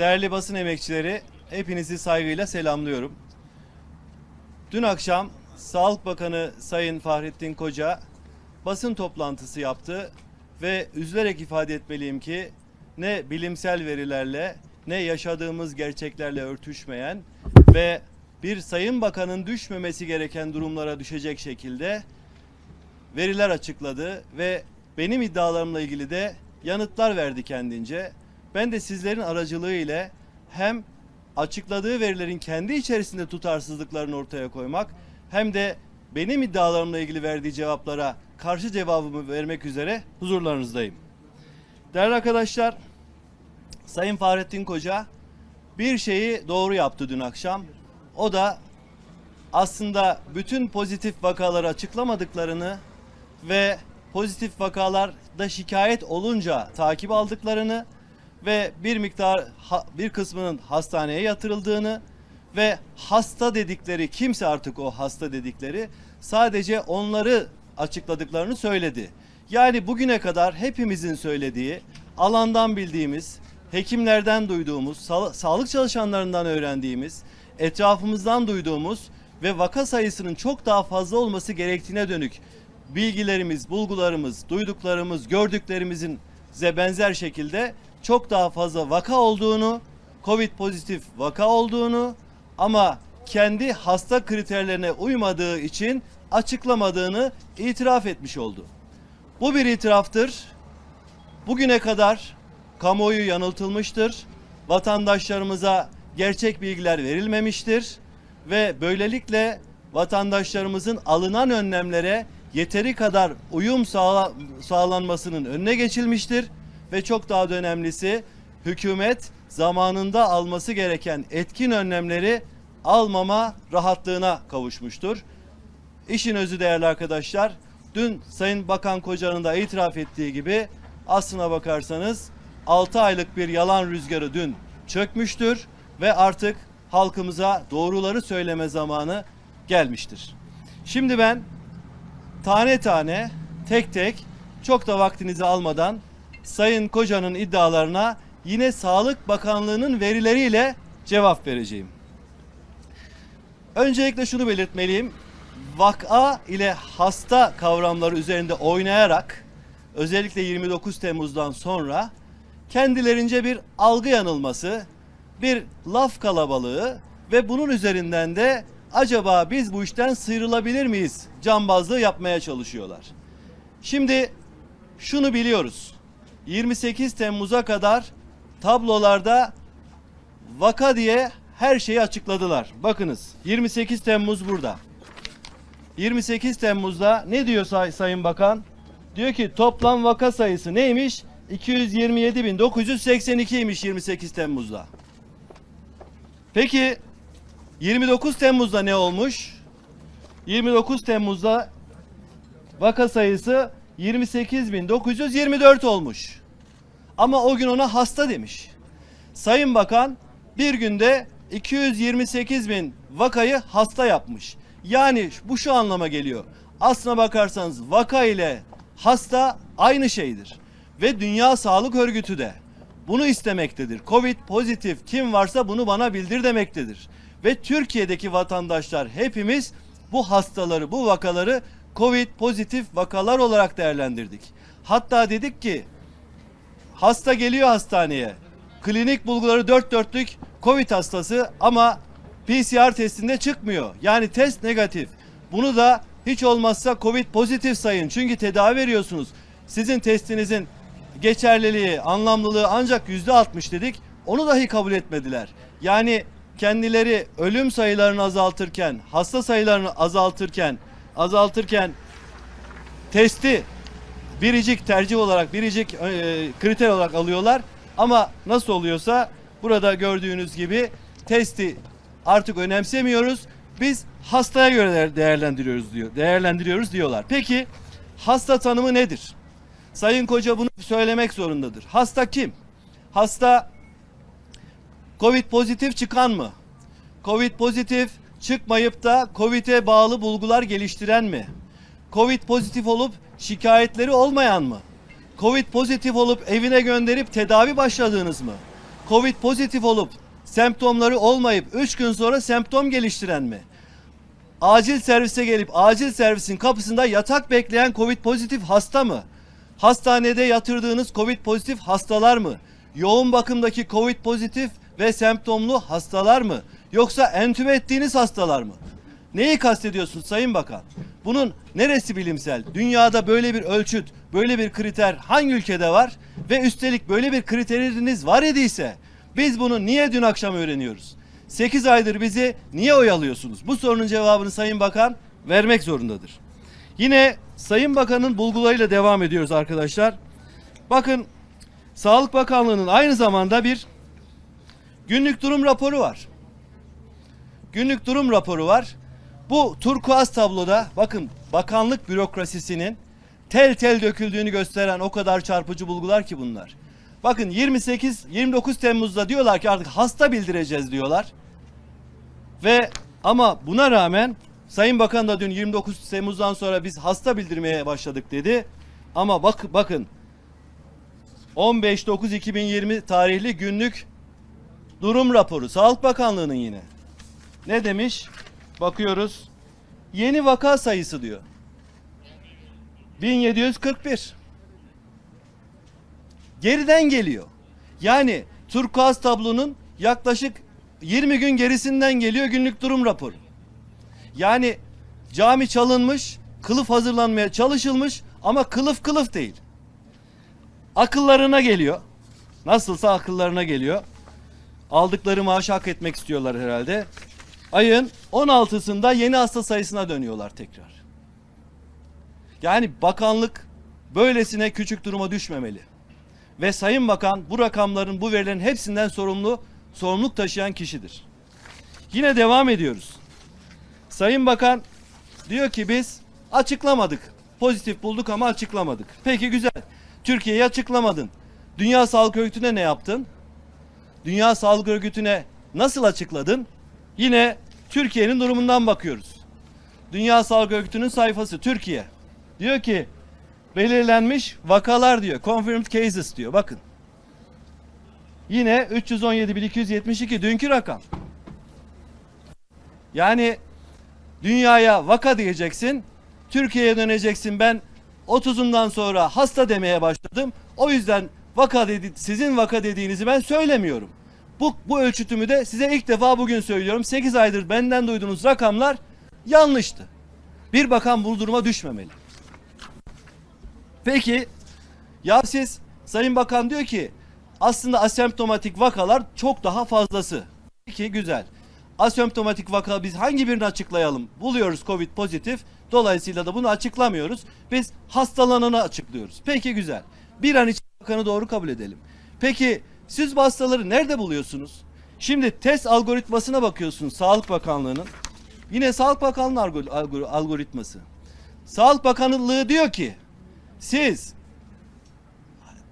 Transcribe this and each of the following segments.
Değerli basın emekçileri, hepinizi saygıyla selamlıyorum. Dün akşam Sağlık Bakanı Sayın Fahrettin Koca basın toplantısı yaptı ve üzülerek ifade etmeliyim ki ne bilimsel verilerle ne yaşadığımız gerçeklerle örtüşmeyen ve bir Sayın Bakanın düşmemesi gereken durumlara düşecek şekilde veriler açıkladı ve benim iddialarımla ilgili de yanıtlar verdi kendince. Ben de sizlerin aracılığı ile hem açıkladığı verilerin kendi içerisinde tutarsızlıklarını ortaya koymak hem de benim iddialarımla ilgili verdiği cevaplara karşı cevabımı vermek üzere huzurlarınızdayım. Değerli arkadaşlar, Sayın Fahrettin Koca bir şeyi doğru yaptı dün akşam. O da aslında bütün pozitif vakaları açıklamadıklarını ve pozitif vakalarda şikayet olunca takip aldıklarını ve bir miktar bir kısmının hastaneye yatırıldığını ve hasta dedikleri kimse artık o hasta dedikleri sadece onları açıkladıklarını söyledi. Yani bugüne kadar hepimizin söylediği, alandan bildiğimiz, hekimlerden duyduğumuz, sa- sağlık çalışanlarından öğrendiğimiz, etrafımızdan duyduğumuz ve vaka sayısının çok daha fazla olması gerektiğine dönük bilgilerimiz, bulgularımız, duyduklarımız, gördüklerimizin ze benzer şekilde çok daha fazla vaka olduğunu, Covid pozitif vaka olduğunu ama kendi hasta kriterlerine uymadığı için açıklamadığını itiraf etmiş oldu. Bu bir itiraftır. Bugüne kadar kamuoyu yanıltılmıştır. Vatandaşlarımıza gerçek bilgiler verilmemiştir ve böylelikle vatandaşlarımızın alınan önlemlere yeteri kadar uyum sağla- sağlanmasının önüne geçilmiştir ve çok daha da önemlisi hükümet zamanında alması gereken etkin önlemleri almama rahatlığına kavuşmuştur. İşin özü değerli arkadaşlar, dün Sayın Bakan Koca'nın da itiraf ettiği gibi aslına bakarsanız 6 aylık bir yalan rüzgarı dün çökmüştür ve artık halkımıza doğruları söyleme zamanı gelmiştir. Şimdi ben tane tane tek tek çok da vaktinizi almadan Sayın Koca'nın iddialarına yine Sağlık Bakanlığı'nın verileriyle cevap vereceğim. Öncelikle şunu belirtmeliyim. Vaka ile hasta kavramları üzerinde oynayarak özellikle 29 Temmuz'dan sonra kendilerince bir algı yanılması, bir laf kalabalığı ve bunun üzerinden de acaba biz bu işten sıyrılabilir miyiz cambazlığı yapmaya çalışıyorlar. Şimdi şunu biliyoruz. 28 Temmuz'a kadar tablolarda vaka diye her şeyi açıkladılar. Bakınız 28 Temmuz burada. 28 Temmuz'da ne diyor Say- Sayın Bakan? Diyor ki toplam vaka sayısı neymiş? 227.982'ymiş 28 Temmuz'da. Peki 29 Temmuz'da ne olmuş? 29 Temmuz'da vaka sayısı 28.924 olmuş. Ama o gün ona hasta demiş. Sayın Bakan bir günde 228 bin vakayı hasta yapmış. Yani bu şu anlama geliyor. Aslına bakarsanız vaka ile hasta aynı şeydir. Ve Dünya Sağlık Örgütü de bunu istemektedir. Covid pozitif kim varsa bunu bana bildir demektedir. Ve Türkiye'deki vatandaşlar hepimiz bu hastaları, bu vakaları Covid pozitif vakalar olarak değerlendirdik. Hatta dedik ki hasta geliyor hastaneye. Klinik bulguları dört dörtlük Covid hastası ama PCR testinde çıkmıyor. Yani test negatif. Bunu da hiç olmazsa Covid pozitif sayın. Çünkü tedavi veriyorsunuz. Sizin testinizin geçerliliği, anlamlılığı ancak yüzde altmış dedik. Onu dahi kabul etmediler. Yani kendileri ölüm sayılarını azaltırken, hasta sayılarını azaltırken, azaltırken testi biricik tercih olarak, biricik e, kriter olarak alıyorlar. Ama nasıl oluyorsa burada gördüğünüz gibi testi artık önemsemiyoruz. Biz hastaya göre değer- değerlendiriyoruz diyor. Değerlendiriyoruz diyorlar. Peki hasta tanımı nedir? Sayın Koca bunu söylemek zorundadır. Hasta kim? Hasta Covid pozitif çıkan mı? Covid pozitif çıkmayıp da Covid'e bağlı bulgular geliştiren mi? Covid pozitif olup şikayetleri olmayan mı? Covid pozitif olup evine gönderip tedavi başladığınız mı? Covid pozitif olup semptomları olmayıp 3 gün sonra semptom geliştiren mi? Acil servise gelip acil servisin kapısında yatak bekleyen Covid pozitif hasta mı? Hastanede yatırdığınız Covid pozitif hastalar mı? Yoğun bakımdaki Covid pozitif ve semptomlu hastalar mı? Yoksa entübe ettiğiniz hastalar mı? Neyi kastediyorsun Sayın Bakan? Bunun neresi bilimsel? Dünyada böyle bir ölçüt, böyle bir kriter hangi ülkede var? Ve üstelik böyle bir kriteriniz var idiyse biz bunu niye dün akşam öğreniyoruz? 8 aydır bizi niye oyalıyorsunuz? Bu sorunun cevabını Sayın Bakan vermek zorundadır. Yine Sayın Bakan'ın bulgularıyla devam ediyoruz arkadaşlar. Bakın Sağlık Bakanlığı'nın aynı zamanda bir günlük durum raporu var. Günlük durum raporu var. Bu turkuaz tabloda bakın bakanlık bürokrasisinin tel tel döküldüğünü gösteren o kadar çarpıcı bulgular ki bunlar. Bakın 28 29 Temmuz'da diyorlar ki artık hasta bildireceğiz diyorlar. Ve ama buna rağmen Sayın Bakan da dün 29 Temmuz'dan sonra biz hasta bildirmeye başladık dedi. Ama bak bakın 15-9-2020 tarihli günlük durum raporu Sağlık Bakanlığı'nın yine. Ne demiş? Bakıyoruz. Yeni vaka sayısı diyor. 1741. Geriden geliyor. Yani turkuaz tablonun yaklaşık 20 gün gerisinden geliyor günlük durum raporu. Yani cami çalınmış, kılıf hazırlanmaya çalışılmış ama kılıf kılıf değil. Akıllarına geliyor. Nasılsa akıllarına geliyor. Aldıkları maaşı hak etmek istiyorlar herhalde. Ayın 16'sında yeni hasta sayısına dönüyorlar tekrar. Yani bakanlık böylesine küçük duruma düşmemeli. Ve Sayın Bakan bu rakamların, bu verilerin hepsinden sorumlu, sorumluluk taşıyan kişidir. Yine devam ediyoruz. Sayın Bakan diyor ki biz açıklamadık. Pozitif bulduk ama açıklamadık. Peki güzel. Türkiye'yi açıklamadın. Dünya Sağlık Örgütü'ne ne yaptın? Dünya Sağlık Örgütü'ne nasıl açıkladın? Yine Türkiye'nin durumundan bakıyoruz. Dünya Sağlık Örgütü'nün sayfası Türkiye. Diyor ki belirlenmiş vakalar diyor. Confirmed cases diyor. Bakın. Yine 317.272 dünkü rakam. Yani dünyaya vaka diyeceksin. Türkiye'ye döneceksin. Ben 30'undan sonra hasta demeye başladım. O yüzden vaka dedi, sizin vaka dediğinizi ben söylemiyorum. Bu, bu ölçütümü de size ilk defa bugün söylüyorum. 8 aydır benden duyduğunuz rakamlar yanlıştı. Bir bakan bu duruma düşmemeli. Peki ya siz Sayın Bakan diyor ki aslında asemptomatik vakalar çok daha fazlası. Peki güzel. Asemptomatik vaka biz hangi birini açıklayalım? Buluyoruz Covid pozitif. Dolayısıyla da bunu açıklamıyoruz. Biz hastalananı açıklıyoruz. Peki güzel. Bir an için bakanı doğru kabul edelim. Peki siz bu hastaları nerede buluyorsunuz? Şimdi test algoritmasına bakıyorsunuz Sağlık Bakanlığı'nın. Yine Sağlık algor- algoritması. Sağlık Bakanlığı diyor ki siz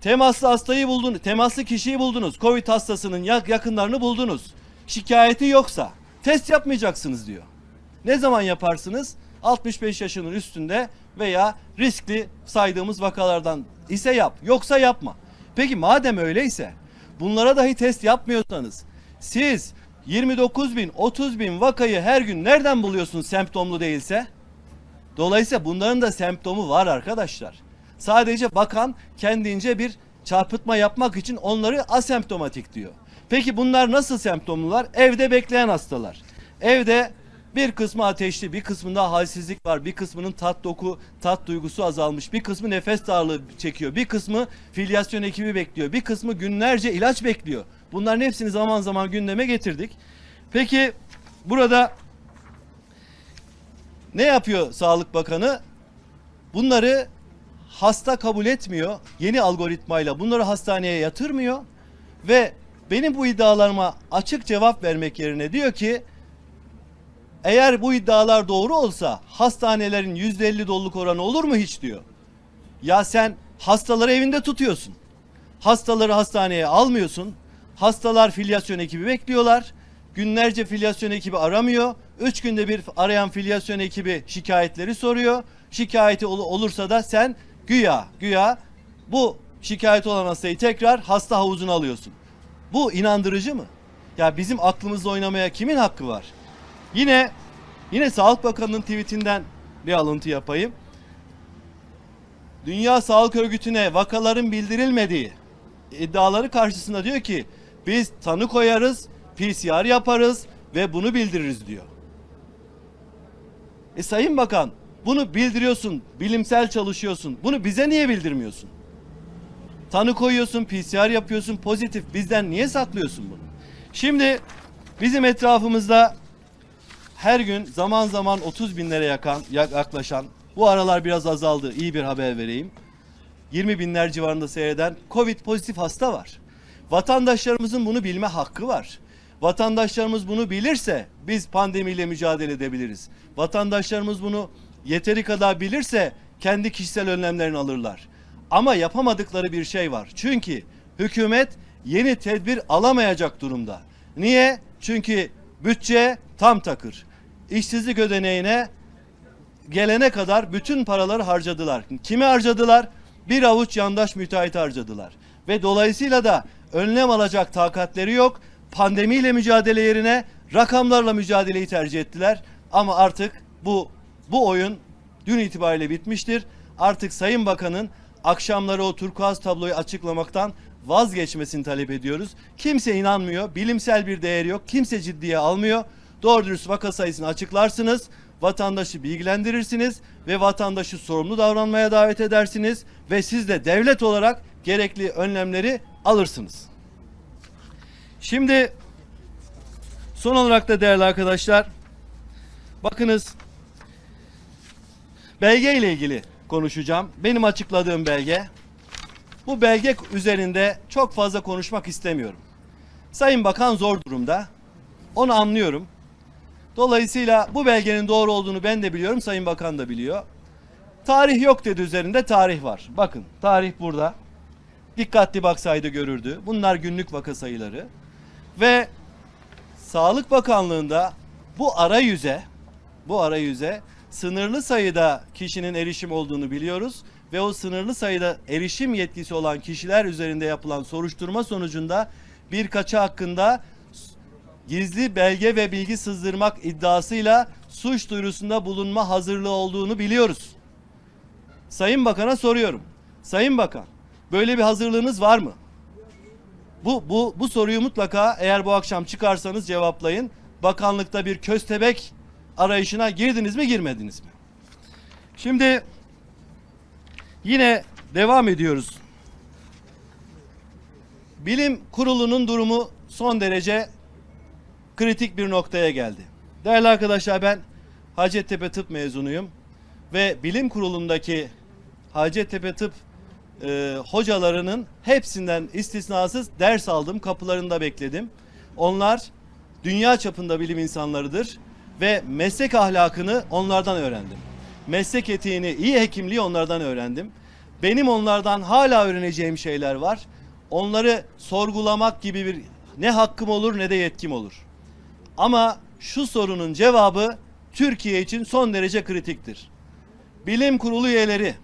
temaslı hastayı buldunuz, temaslı kişiyi buldunuz. Covid hastasının yak- yakınlarını buldunuz. Şikayeti yoksa test yapmayacaksınız diyor. Ne zaman yaparsınız? 65 yaşının üstünde veya riskli saydığımız vakalardan ise yap. Yoksa yapma. Peki madem öyleyse bunlara dahi test yapmıyorsanız siz 29 bin 30 bin vakayı her gün nereden buluyorsunuz semptomlu değilse? Dolayısıyla bunların da semptomu var arkadaşlar. Sadece bakan kendince bir çarpıtma yapmak için onları asemptomatik diyor. Peki bunlar nasıl semptomlular? Evde bekleyen hastalar. Evde bir kısmı ateşli, bir kısmında halsizlik var, bir kısmının tat doku, tat duygusu azalmış, bir kısmı nefes darlığı çekiyor, bir kısmı filyasyon ekibi bekliyor, bir kısmı günlerce ilaç bekliyor. Bunların hepsini zaman zaman gündeme getirdik. Peki burada ne yapıyor Sağlık Bakanı? Bunları hasta kabul etmiyor. Yeni algoritmayla bunları hastaneye yatırmıyor ve benim bu iddialarıma açık cevap vermek yerine diyor ki eğer bu iddialar doğru olsa hastanelerin %50 doluluk oranı olur mu hiç diyor. Ya sen hastaları evinde tutuyorsun. Hastaları hastaneye almıyorsun. Hastalar filyasyon ekibi bekliyorlar. Günlerce filyasyon ekibi aramıyor. Üç günde bir arayan filyasyon ekibi şikayetleri soruyor. Şikayeti ol- olursa da sen güya güya bu şikayet olan hastayı tekrar hasta havuzuna alıyorsun. Bu inandırıcı mı? Ya bizim aklımızla oynamaya kimin hakkı var? Yine yine Sağlık Bakanı'nın tweetinden bir alıntı yapayım. Dünya Sağlık Örgütü'ne vakaların bildirilmediği iddiaları karşısında diyor ki biz tanı koyarız, PCR yaparız ve bunu bildiririz diyor. E Sayın Bakan bunu bildiriyorsun, bilimsel çalışıyorsun. Bunu bize niye bildirmiyorsun? Tanı koyuyorsun, PCR yapıyorsun, pozitif. Bizden niye saklıyorsun bunu? Şimdi bizim etrafımızda her gün zaman zaman 30 binlere yakan, yaklaşan, bu aralar biraz azaldı, iyi bir haber vereyim. 20 binler civarında seyreden Covid pozitif hasta var. Vatandaşlarımızın bunu bilme hakkı var. Vatandaşlarımız bunu bilirse biz pandemiyle mücadele edebiliriz. Vatandaşlarımız bunu yeteri kadar bilirse kendi kişisel önlemlerini alırlar. Ama yapamadıkları bir şey var. Çünkü hükümet yeni tedbir alamayacak durumda. Niye? Çünkü bütçe tam takır. İşsizlik ödeneğine gelene kadar bütün paraları harcadılar. Kimi harcadılar? Bir avuç yandaş müteahhit harcadılar. Ve dolayısıyla da önlem alacak takatleri yok. Pandemiyle mücadele yerine rakamlarla mücadeleyi tercih ettiler. Ama artık bu bu oyun dün itibariyle bitmiştir. Artık Sayın Bakan'ın akşamları o turkuaz tabloyu açıklamaktan vazgeçmesini talep ediyoruz. Kimse inanmıyor. Bilimsel bir değeri yok. Kimse ciddiye almıyor. Doğru dürüst vaka sayısını açıklarsınız. Vatandaşı bilgilendirirsiniz ve vatandaşı sorumlu davranmaya davet edersiniz ve siz de devlet olarak gerekli önlemleri alırsınız. Şimdi son olarak da değerli arkadaşlar bakınız belge ile ilgili konuşacağım. Benim açıkladığım belge. Bu belge üzerinde çok fazla konuşmak istemiyorum. Sayın Bakan zor durumda. Onu anlıyorum. Dolayısıyla bu belgenin doğru olduğunu ben de biliyorum, Sayın Bakan da biliyor. Tarih yok dedi üzerinde, tarih var. Bakın, tarih burada. Dikkatli baksaydı görürdü. Bunlar günlük vaka sayıları. Ve Sağlık Bakanlığı'nda bu arayüze, bu arayüze sınırlı sayıda kişinin erişim olduğunu biliyoruz ve o sınırlı sayıda erişim yetkisi olan kişiler üzerinde yapılan soruşturma sonucunda birkaçı hakkında gizli belge ve bilgi sızdırmak iddiasıyla suç duyurusunda bulunma hazırlığı olduğunu biliyoruz. Sayın Bakan'a soruyorum. Sayın Bakan, böyle bir hazırlığınız var mı? Bu bu bu soruyu mutlaka eğer bu akşam çıkarsanız cevaplayın. Bakanlıkta bir köstebek arayışına girdiniz mi, girmediniz mi? Şimdi yine devam ediyoruz. Bilim Kurulu'nun durumu son derece kritik bir noktaya geldi. Değerli arkadaşlar ben Hacettepe Tıp mezunuyum ve bilim kurulundaki Hacettepe Tıp e, hocalarının hepsinden istisnasız ders aldım. Kapılarında bekledim. Onlar dünya çapında bilim insanlarıdır ve meslek ahlakını onlardan öğrendim. Meslek etiğini, iyi hekimliği onlardan öğrendim. Benim onlardan hala öğreneceğim şeyler var. Onları sorgulamak gibi bir ne hakkım olur ne de yetkim olur. Ama şu sorunun cevabı Türkiye için son derece kritiktir. Bilim kurulu üyeleri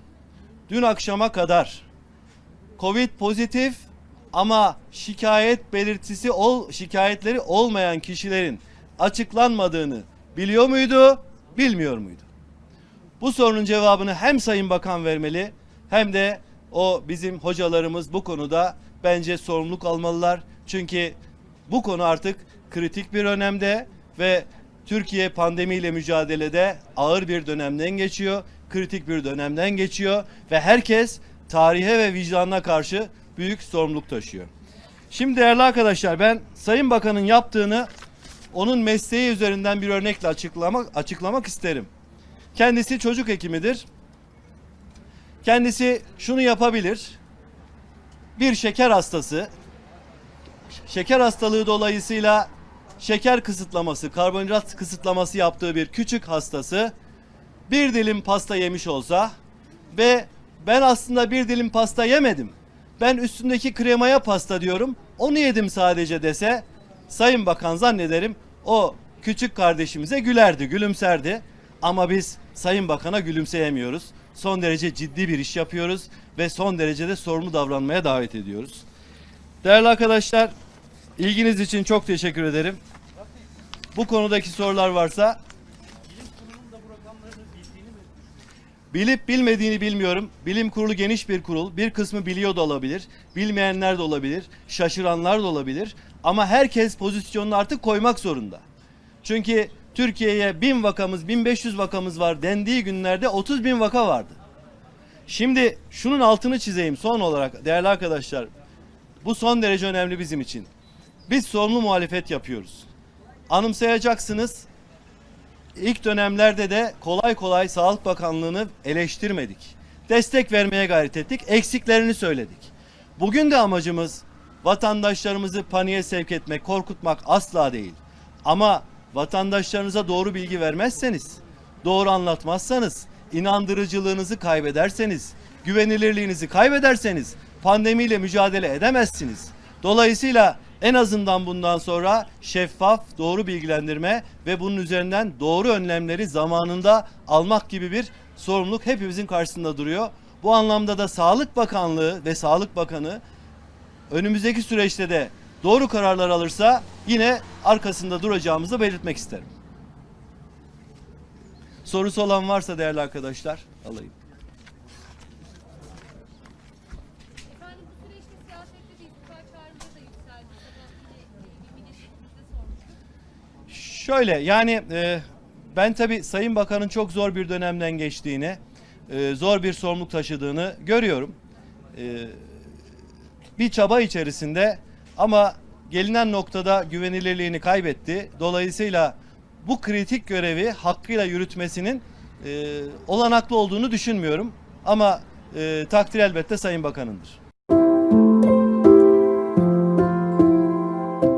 dün akşama kadar Covid pozitif ama şikayet belirtisi ol şikayetleri olmayan kişilerin açıklanmadığını biliyor muydu, bilmiyor muydu? Bu sorunun cevabını hem Sayın Bakan vermeli hem de o bizim hocalarımız bu konuda bence sorumluluk almalılar. Çünkü bu konu artık kritik bir önemde ve Türkiye pandemiyle mücadelede ağır bir dönemden geçiyor, kritik bir dönemden geçiyor ve herkes tarihe ve vicdanına karşı büyük sorumluluk taşıyor. Şimdi değerli arkadaşlar ben Sayın Bakan'ın yaptığını onun mesleği üzerinden bir örnekle açıklamak açıklamak isterim. Kendisi çocuk hekimidir. Kendisi şunu yapabilir. Bir şeker hastası şeker hastalığı dolayısıyla şeker kısıtlaması, karbonhidrat kısıtlaması yaptığı bir küçük hastası bir dilim pasta yemiş olsa ve ben aslında bir dilim pasta yemedim. Ben üstündeki kremaya pasta diyorum. Onu yedim sadece dese Sayın Bakan zannederim o küçük kardeşimize gülerdi, gülümserdi. Ama biz Sayın Bakan'a gülümseyemiyoruz. Son derece ciddi bir iş yapıyoruz ve son derecede sorumlu davranmaya davet ediyoruz. Değerli arkadaşlar, İlginiz için çok teşekkür ederim. Bu konudaki sorular varsa Bilip bilmediğini bilmiyorum. Bilim kurulu geniş bir kurul. Bir kısmı biliyor da olabilir. Bilmeyenler de olabilir. Şaşıranlar da olabilir. Ama herkes pozisyonunu artık koymak zorunda. Çünkü Türkiye'ye 1000 vakamız, 1500 vakamız var dendiği günlerde 30 bin vaka vardı. Şimdi şunun altını çizeyim son olarak değerli arkadaşlar. Bu son derece önemli bizim için. Biz sorumlu muhalefet yapıyoruz. Anımsayacaksınız. İlk dönemlerde de kolay kolay Sağlık Bakanlığı'nı eleştirmedik. Destek vermeye gayret ettik. Eksiklerini söyledik. Bugün de amacımız vatandaşlarımızı paniğe sevk etmek, korkutmak asla değil. Ama vatandaşlarınıza doğru bilgi vermezseniz, doğru anlatmazsanız, inandırıcılığınızı kaybederseniz, güvenilirliğinizi kaybederseniz pandemiyle mücadele edemezsiniz. Dolayısıyla en azından bundan sonra şeffaf, doğru bilgilendirme ve bunun üzerinden doğru önlemleri zamanında almak gibi bir sorumluluk hepimizin karşısında duruyor. Bu anlamda da Sağlık Bakanlığı ve Sağlık Bakanı önümüzdeki süreçte de doğru kararlar alırsa yine arkasında duracağımızı belirtmek isterim. Sorusu olan varsa değerli arkadaşlar alayım. Efendim bu süreçte siyasette de istifa çağrıları da yükseldi. Sabah yine e, bir milletvekilimize sormuştuk. Şöyle yani e, ben tabi Sayın Bakan'ın çok zor bir dönemden geçtiğini, e, zor bir sorumluluk taşıdığını görüyorum. E, bir çaba içerisinde ama gelinen noktada güvenilirliğini kaybetti. Dolayısıyla bu kritik görevi hakkıyla yürütmesinin e, olanaklı olduğunu düşünmüyorum. Ama e, takdir elbette Sayın Bakan'ındır.